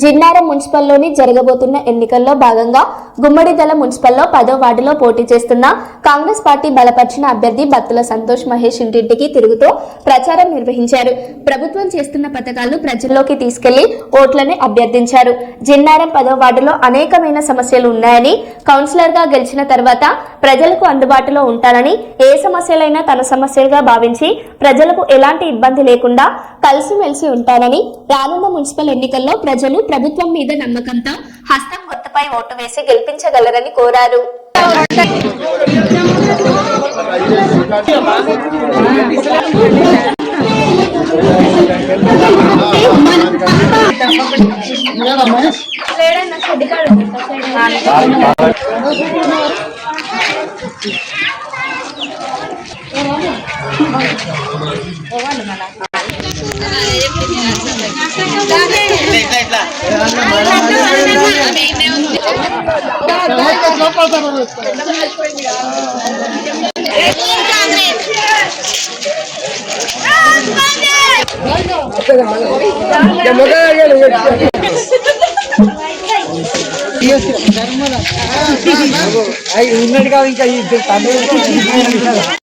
జిన్నారం మున్సిపల్లోని జరగబోతున్న ఎన్నికల్లో భాగంగా గుమ్మడిదల మున్సిపల్లో పదో వార్డులో పోటీ చేస్తున్న కాంగ్రెస్ పార్టీ బలపరిచిన అభ్యర్థి బత్తుల సంతోష్ మహేష్ ఇంటింటికి తిరుగుతూ ప్రచారం నిర్వహించారు. ప్రభుత్వం చేస్తున్న పథకాలు ప్రజల్లోకి తీసుకెళ్ళి ఓట్లని అభ్యర్థించారు. జిన్నారం పదో వార్డులో అనేకమైన సమస్యలు ఉన్నాయని కౌన్సిలర్గా గెలిచిన తర్వాత ప్రజలకు అందుబాటులో ఉంటానని ఏ సమస్యలైనా తన సమస్యలుగా భావించి ప్రజలకు ఎలాంటి ఇబ్బంది లేకుండా కలిసిమెలిసి ఉంటానని రానున్న మున్సిపల్ ఎన్నికల్లో ప్రజలు ప్రభుత్వం మీద నమ్మకంతో హస్తం గుర్తుపై ఓటు వేసి గెలిపించగలరని కోరారు. ఉన్నాడు కాదు ఇంకా తమిళ